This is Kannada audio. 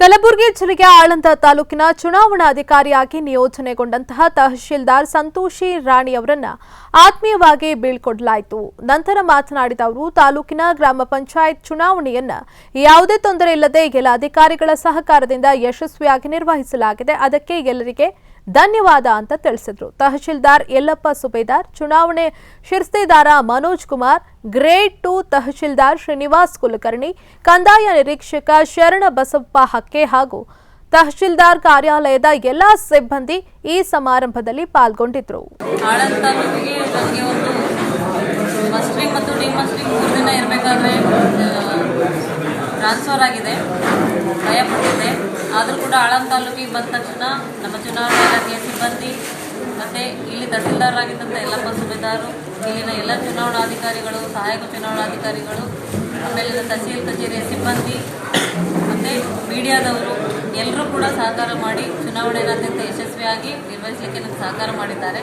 ಕಲಬುರಗಿ ಜಿಲ್ಲೆಯ ಆಳಂದ ತಾಲೂಕಿನ ಚುನಾವಣಾಧಿಕಾರಿಯಾಗಿ ನಿಯೋಜನೆಗೊಂಡಂತಹ ತಹಶೀಲ್ದಾರ್ ಸಂತೋಷಿ ರಾಣಿ ಅವರನ್ನ ಆತ್ಮೀಯವಾಗಿ ಬೀಳ್ಕೊಡಲಾಯಿತು. ನಂತರ ಮಾತನಾಡಿದ ಅವರು, ತಾಲೂಕಿನ ಗ್ರಾಮ ಪಂಚಾಯತ್ ಚುನಾವಣೆಯನ್ನ ಯಾವುದೇ ತೊಂದರೆ ಇಲ್ಲದೆ ಎಲ್ಲ ಅಧಿಕಾರಿಗಳ ಸಹಕಾರದಿಂದ ಯಶಸ್ವಿಯಾಗಿ ನಿರ್ವಹಿಸಲಾಗಿದೆ. ಅದಕ್ಕೆ ಎಲ್ಲರಿಗೆ ಧನ್ಯವಾದ ಅಂತ ತಿಳಿಸಿದ್ರು. ತಹಶೀಲ್ದಾರ್ ಯಲ್ಲಪ್ಪ ಸುಬೇದಾರ್, ಚುನಾವಣೆ ಶಿರ್ಸ್ತೆದಾರ ಮನೋಜ್ ಕುಮಾರ್, ಗ್ರೇಡ್ ಟು ತಹಶೀಲ್ದಾರ್ ಶ್ರೀನಿವಾಸ್ ಕುಲಕರ್ಣಿ, ಕಂದಾಯ ನಿರೀಕ್ಷಕ ಶರಣ ಬಸಪ್ಪ ಹಕ್ಕೆ ಹಾಗೂ ತಹಶೀಲ್ದಾರ್ ಕಾರ್ಯಾಲಯದ ಎಲ್ಲಾ ಸಿಬ್ಬಂದಿ ಈ ಸಮಾರಂಭದಲ್ಲಿ ಪಾಲ್ಗೊಂಡಿದ್ರು. ಟ್ರಾನ್ಸ್ಫರ್ ಆಗಿದೆ. ಭಯಪಟ್ಟಿದೆ ಆದರೂ ಕೂಡ ಆಳಂ ತಾಲೂಕಿಗೆ ಬಂದ ತಕ್ಷಣ ನಮ್ಮ ಚುನಾವಣಾ ಇಲಾಖೆಯ ಸಿಬ್ಬಂದಿ ಮತ್ತು ಇಲ್ಲಿ ತಹಸೀಲ್ದಾರ್ ಆಗಿದ್ದಂಥ ಎಲ್ಲ ಸುಬೇದಾರು, ಇಲ್ಲಿನ ಎಲ್ಲ ಚುನಾವಣಾಧಿಕಾರಿಗಳು, ಸಹಾಯಕ ಚುನಾವಣಾಧಿಕಾರಿಗಳು ಆಮೇಲೆ ತಹಸೀಲ್ ಕಚೇರಿಯ ಸಿಬ್ಬಂದಿ ಮತ್ತು ಮೀಡಿಯಾದವರು ಎಲ್ಲರೂ ಕೂಡ ಸಹಕಾರ ಮಾಡಿ ಚುನಾವಣೆಯನ್ನು ಅತ್ಯಂತ ಯಶಸ್ವಿಯಾಗಿ ನಿರ್ವಹಿಸಲಿಕ್ಕೆ ಸಹಕಾರ ಮಾಡಿದ್ದಾರೆ.